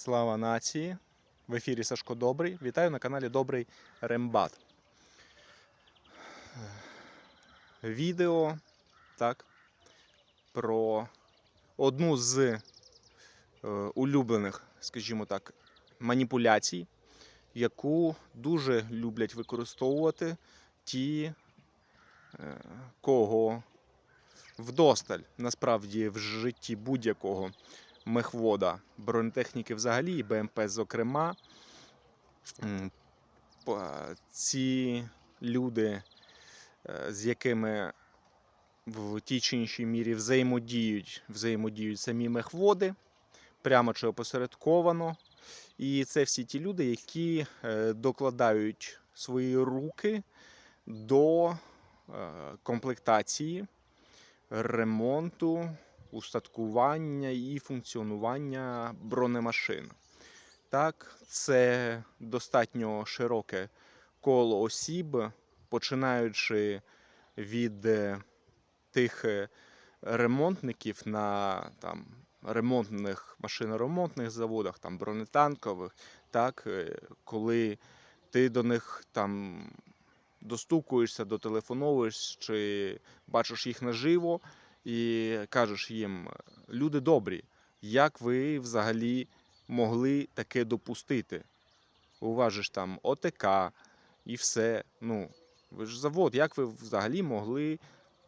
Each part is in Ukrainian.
Слава нації! В ефірі Сашко Добрий. Вітаю на каналі Добрий Рембат. Відео так, про одну з е, улюблених, скажімо так, маніпуляцій, яку дуже люблять використовувати ті, е, кого вдосталь насправді в житті будь-якого мехвода бронетехніки взагалі і БМП зокрема. Ці люди, е, з якими в тій чи іншій мірі взаємодіють, взаємодіють самі мехводи, прямо чи опосередковано. І це всі ті люди, які е, докладають свої руки до е, комплектації, ремонту, устаткування і функціонування бронемашин. Так, це достатньо широке коло осіб, починаючи від е, тих е, ремонтників на там, ремонтних машиноремонтних заводах, там, бронетанкових, так, е, коли ти до них там достукуєшся, дотелефоновуєш чи бачиш їх наживо і кажеш їм, люди добрі, як ви взагалі могли таке допустити? У вас же ж там ОТК і все. Ну, ви ж завод, як ви взагалі могли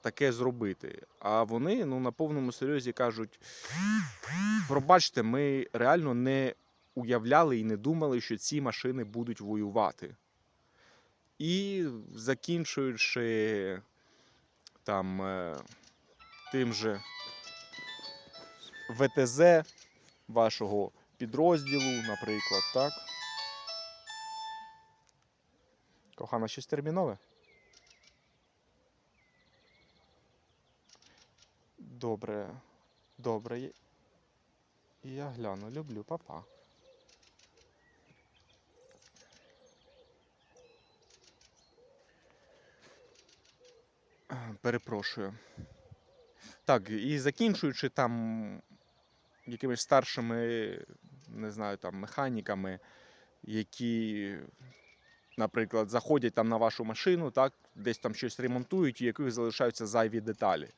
таке зробити? А вони ну, на повному серйозі кажуть: пробачте, ми реально не уявляли і не думали, що ці машини будуть воювати. І закінчуючи там е, тим же ВТЗ вашого підрозділу, наприклад, так? Кохана, щось термінове? Добре, добре. Я гляну, люблю, папа. Перепрошую. Так, і закінчуючи там якимись старшими, не знаю, там механіками, які, наприклад, заходять там на вашу машину, так, десь там щось ремонтують, у яких залишаються зайві деталі.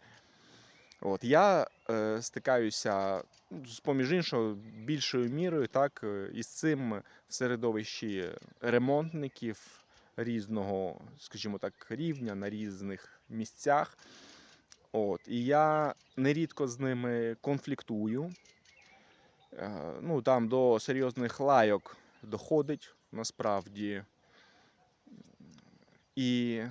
От, я е, стикаюся, ну, поміж іншого, більшою мірою, так, е, із цим в середовищі ремонтників різного, скажімо так, рівня на різних місцях. От, і я нерідко з ними конфліктую. Е, Ну, там до серйозних лайок доходить насправді. І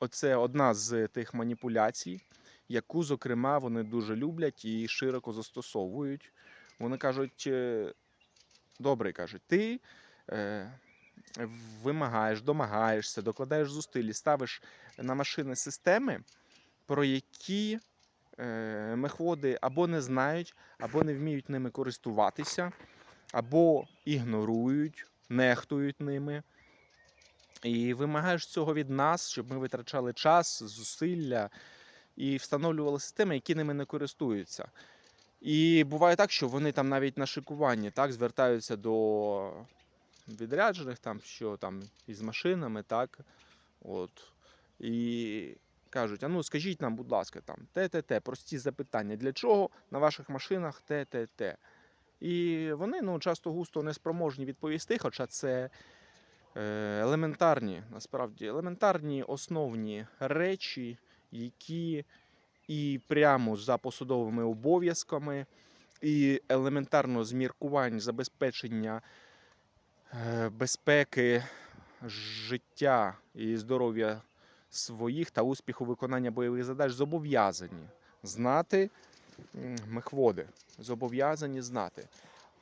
оце одна з тих маніпуляцій, яку, зокрема, вони дуже люблять і широко застосовують. Вони кажуть, е, добре, кажуть, ти е, вимагаєш, домагаєшся, докладаєш зусиль, ставиш на машини системи, про які е, мехводи або не знають, або не вміють ними користуватися, або ігнорують, нехтують ними. І вимагаєш цього від нас, щоб ми витрачали час, зусилля і встановлювали системи, які ними не користуються. І буває так, що вони там навіть на шикуванні так, звертаються до відряджених, там, що там із машинами, так. От. І кажуть: а ну скажіть нам, будь ласка, там те-те-те, прості запитання, для чого на ваших машинах те-те-те. І вони ну, часто густо не спроможні відповісти, хоча це е, елементарні, насправді, елементарні основні речі, які і прямо за посадовими обов'язками, і елементарно з міркувань забезпечення е, безпеки життя і здоров'я своїх та успіху виконання бойових задач зобов'язані знати мехводи, зобов'язані знати.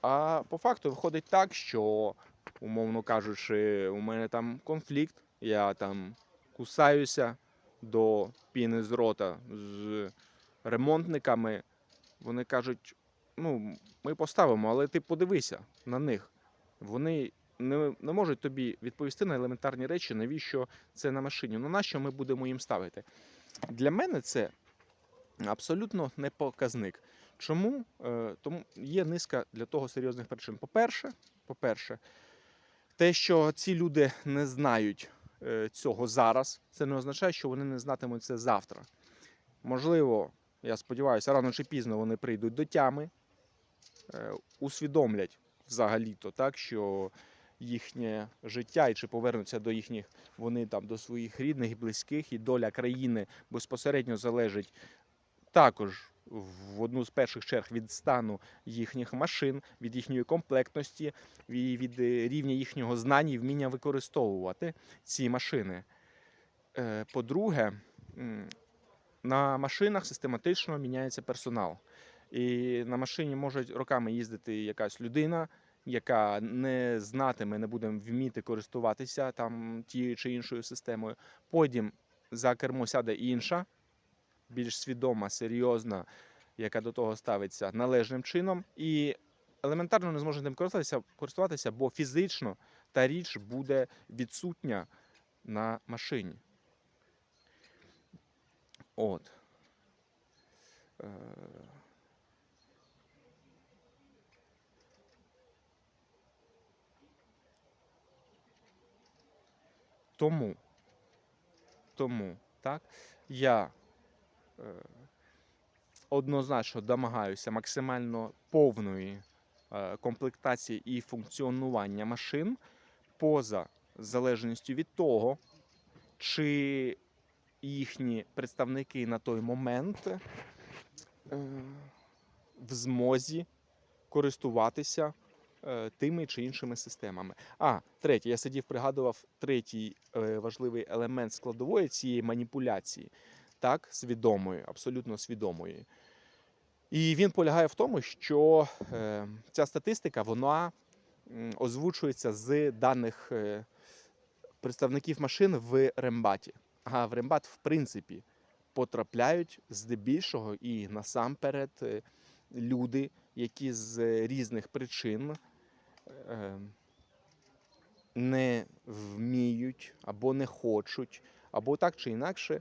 А по факту виходить так, що, умовно кажучи, у мене там конфлікт, я там кусаюся до піни з рота з ремонтниками. Вони кажуть: ну, ми поставимо, але ти подивися на них. Вони не, не можуть тобі відповісти на елементарні речі, навіщо це на машині. Ну нащо ми будемо їм ставити? Для мене це абсолютно не показник. Чому? Е, Тому є низка для того серйозних причин. По-перше, по-перше, те, що ці люди не знають е, цього зараз, це не означає, що вони не знатимуть це завтра. Можливо, я сподіваюся, рано чи пізно вони прийдуть до тями, е, усвідомлять взагалі-то так, що їхнє життя і чи повернуться до їхніх вони там до своїх рідних і близьких, і доля країни безпосередньо залежить також в одну з перших черг від стану їхніх машин, від їхньої комплектності від е, рівня їхнього знання і вміння використовувати ці машини. Е, По-друге, на машинах систематично міняється персонал. І на машині може роками їздити якась людина, яка не знатиме, не буде вміти користуватися там тією чи іншою системою. Потім за кермо сяде інша, більш свідома, серйозна, яка до того ставиться належним чином, і елементарно не зможе ним користуватися, користуватися, бо фізично та річ буде відсутня на машині. От. Тому, тому, так, я е, однозначно домагаюся максимально повної е, комплектації і функціонування машин поза залежністю від того, чи їхні представники на той момент е, в змозі користуватися тими чи іншими системами. А, третє, я сидів, пригадував третій е, важливий елемент складової цієї маніпуляції, так, свідомої, абсолютно свідомої. І він полягає в тому, що е, ця статистика вона озвучується з даних е, представників машин в Рембаті. А в Рембат, в принципі, потрапляють здебільшого і насамперед е, люди, які з різних причин е, не вміють або не хочуть, або так чи інакше,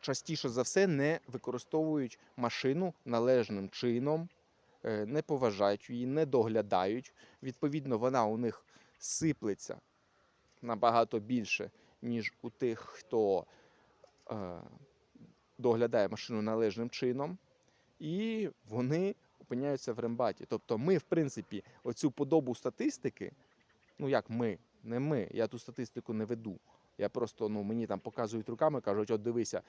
частіше за все не використовують машину належним чином, е, не поважають її, не доглядають. Відповідно, вона у них сиплеться набагато більше, ніж у тих, хто е, доглядає машину належним чином, і вони опиняються в рембаті. Тобто, ми, в принципі, оцю подобу статистики, ну як ми, не ми, я ту статистику не веду. Я просто ну мені там показують руками, кажуть, от дивися,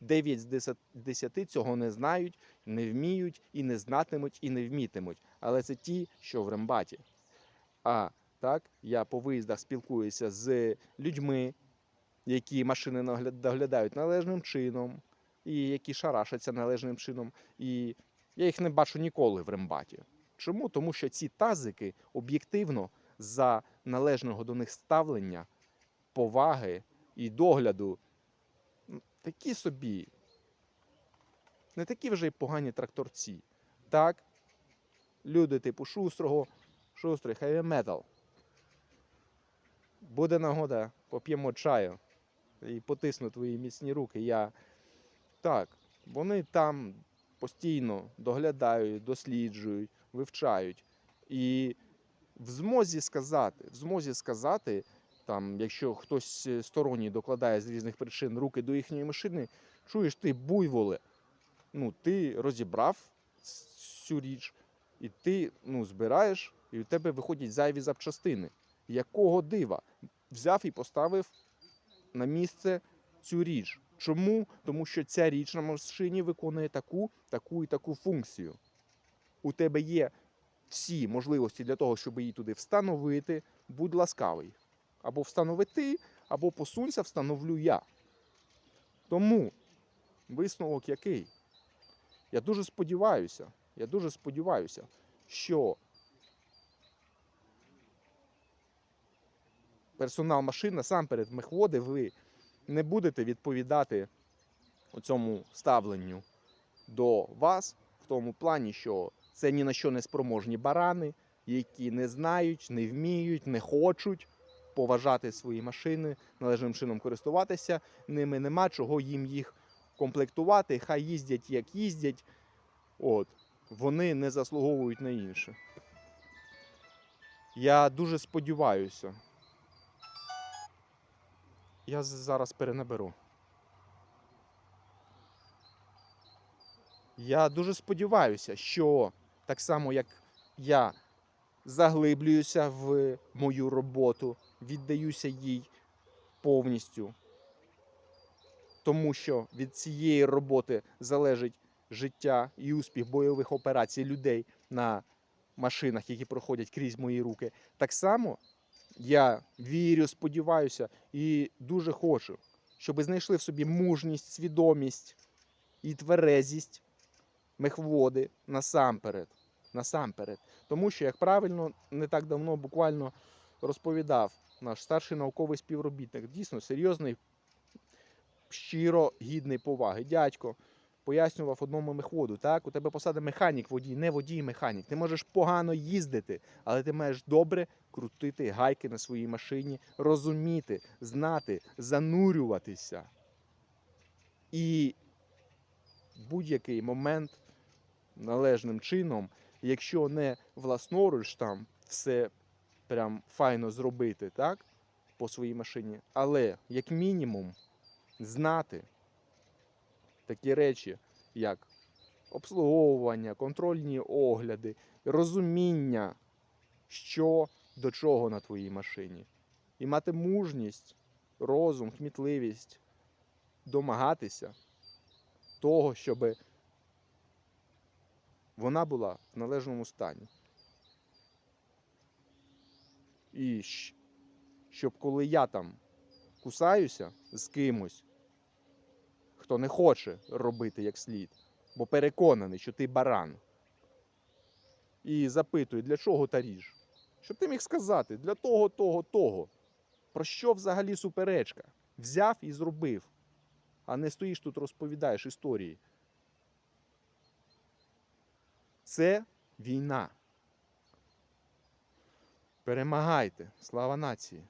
9 з 10 10 цього не знають, не вміють і не знатимуть, і не вмітимуть. Але це ті, що в рембаті. А так, я по виїздах спілкуюся з людьми, які машини доглядають належним чином, і які шарашаться належним чином. І я їх не бачу ніколи в рембаті. Чому? Тому що ці тазики об'єктивно за належного до них ставлення, поваги і догляду такі собі, не такі вже й погані тракторці. Так, люди типу Шустрого, Шустрий, хай метал. Буде нагода, поп'ємо чаю і потисну твої міцні руки. Я так, вони там постійно доглядають, досліджують, вивчають. І в змозі сказати, в змозі сказати, там, якщо хтось сторонній докладає з різних причин руки до їхньої машини, чуєш ти буйволе, ну ти розібрав цю річ, і ти ну, збираєш, і у тебе виходять зайві запчастини. Якого дива? Взяв і поставив на місце цю річ. Чому? Тому що ця річ на машині виконує таку, таку і таку функцію. У тебе є всі можливості для того, щоб її туди встановити. Будь ласкавий. Або встанови ти, або посунься, встановлю я. Тому висновок який? Я дуже сподіваюся, я дуже сподіваюся, що персонал машин насамперед мехводи, ви не будете відповідати цьому ставленню до вас в тому плані, що це ні на що не спроможні барани, які не знають, не вміють, не хочуть поважати свої машини, належним чином користуватися ними. Нема чого їм їх комплектувати. Хай їздять як їздять. От. Вони не заслуговують на інше. Я дуже сподіваюся. Я зараз перенаберу. Я дуже сподіваюся, що так само, як я заглиблююся в мою роботу, віддаюся їй повністю. Тому що від цієї роботи залежить життя і успіх бойових операцій людей на машинах, які проходять крізь мої руки. Так само я вірю, сподіваюся і дуже хочу, щоб знайшли в собі мужність, свідомість і тверезість мехводи насамперед. Насамперед. Тому що, як правильно, не так давно буквально розповідав наш старший науковий співробітник, дійсно серйозний, щиро гідний поваги. Дядько пояснював одному мехводу, так, у тебе посада механік водій, не водій механік. Ти можеш погано їздити, але ти маєш добре крутити гайки на своїй машині, розуміти, знати, занурюватися. І будь-який момент належним чином, якщо не власноруч там все прям файно зробити, так, по своїй машині, але як мінімум знати такі речі, як обслуговування, контрольні огляди, розуміння, що до чого на твоїй машині. І мати мужність, розум, кмітливість домагатися того, щоб вона була в належному стані. І щоб коли я там кусаюся з кимось, хто не хоче робити як слід, бо переконаний, що ти баран. І запитує, для чого та ріж? Щоб ти міг сказати, для того, того, того. Про що взагалі суперечка? Взяв і зробив, а не стоїш тут, розповідаєш історії. Це війна. Перемагайте. Слава нації!